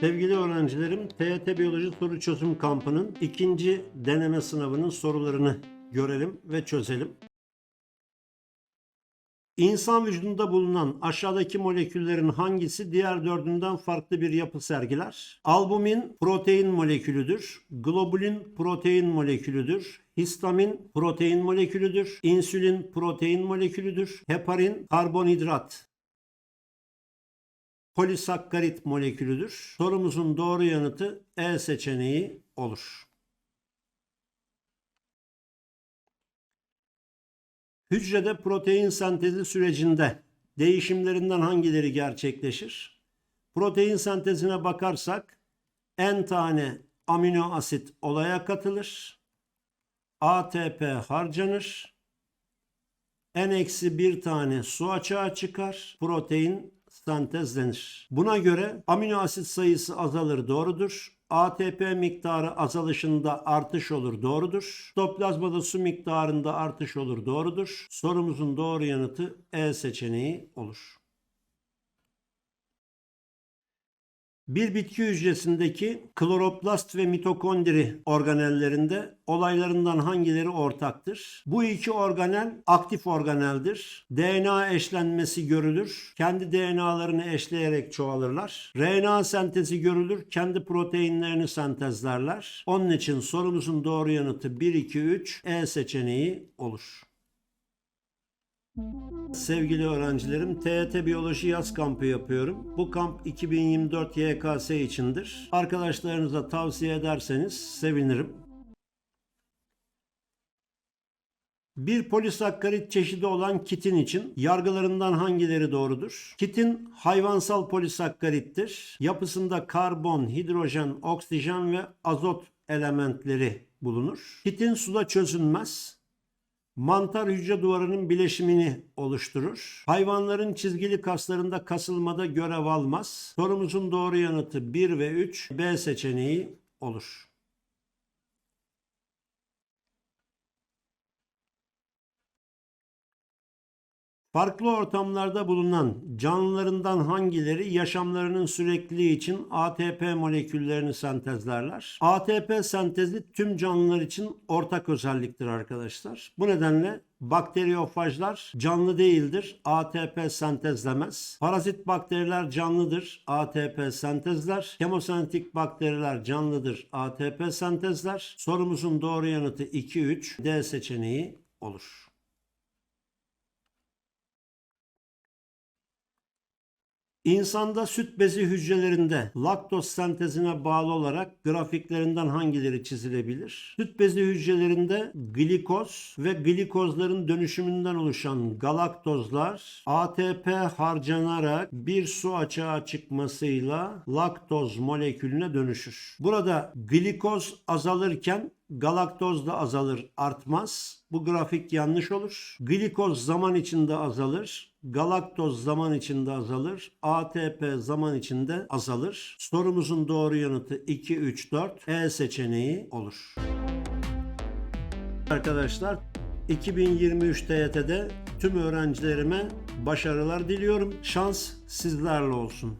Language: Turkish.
Sevgili öğrencilerim, TYT Biyoloji Soru Çözüm Kampı'nın ikinci deneme sınavının sorularını görelim ve çözelim. İnsan vücudunda bulunan aşağıdaki moleküllerin hangisi diğer dördünden farklı bir yapı sergiler? Albumin protein molekülüdür. Globulin protein molekülüdür. Histamin protein molekülüdür. İnsülin protein molekülüdür. Heparin karbonhidrat polisakkarit molekülüdür. Sorumuzun doğru yanıtı E seçeneği olur. Hücrede protein sentezi sürecinde değişimlerinden hangileri gerçekleşir? Protein sentezine bakarsak n tane amino asit olaya katılır. ATP harcanır. N-1 tane su açığa çıkar. Protein sentezlenir. Buna göre amino asit sayısı azalır doğrudur. ATP miktarı azalışında artış olur doğrudur. Stoplazmada su miktarında artış olur doğrudur. Sorumuzun doğru yanıtı E seçeneği olur. Bir bitki hücresindeki kloroplast ve mitokondri organellerinde olaylarından hangileri ortaktır? Bu iki organel aktif organeldir. DNA eşlenmesi görülür. Kendi DNA'larını eşleyerek çoğalırlar. RNA sentezi görülür. Kendi proteinlerini sentezlerler. Onun için sorumuzun doğru yanıtı 1, 2, 3 E seçeneği olur. Sevgili öğrencilerim, TYT Biyoloji Yaz Kampı yapıyorum. Bu kamp 2024 YKS içindir. Arkadaşlarınıza tavsiye ederseniz sevinirim. Bir polisakkarit çeşidi olan kitin için yargılarından hangileri doğrudur? Kitin hayvansal polisakkarittir. Yapısında karbon, hidrojen, oksijen ve azot elementleri bulunur. Kitin suda çözünmez. Mantar hücre duvarının bileşimini oluşturur. Hayvanların çizgili kaslarında kasılmada görev almaz. Sorumuzun doğru yanıtı 1 ve 3 B seçeneği olur. Farklı ortamlarda bulunan canlılarından hangileri yaşamlarının sürekliliği için ATP moleküllerini sentezlerler? ATP sentezi tüm canlılar için ortak özelliktir arkadaşlar. Bu nedenle bakteriyofajlar canlı değildir. ATP sentezlemez. Parazit bakteriler canlıdır. ATP sentezler. Kemosentik bakteriler canlıdır. ATP sentezler. Sorumuzun doğru yanıtı 2 3 D seçeneği olur. İnsanda süt bezi hücrelerinde laktoz sentezine bağlı olarak grafiklerinden hangileri çizilebilir? Süt bezi hücrelerinde glikoz ve glikozların dönüşümünden oluşan galaktozlar ATP harcanarak bir su açığa çıkmasıyla laktoz molekülüne dönüşür. Burada glikoz azalırken galaktoz da azalır, artmaz. Bu grafik yanlış olur. Glikoz zaman içinde azalır. Galaktoz zaman içinde azalır. ATP zaman içinde azalır. Sorumuzun doğru yanıtı 2, 3, 4 E seçeneği olur. Arkadaşlar 2023 TYT'de tüm öğrencilerime başarılar diliyorum. Şans sizlerle olsun.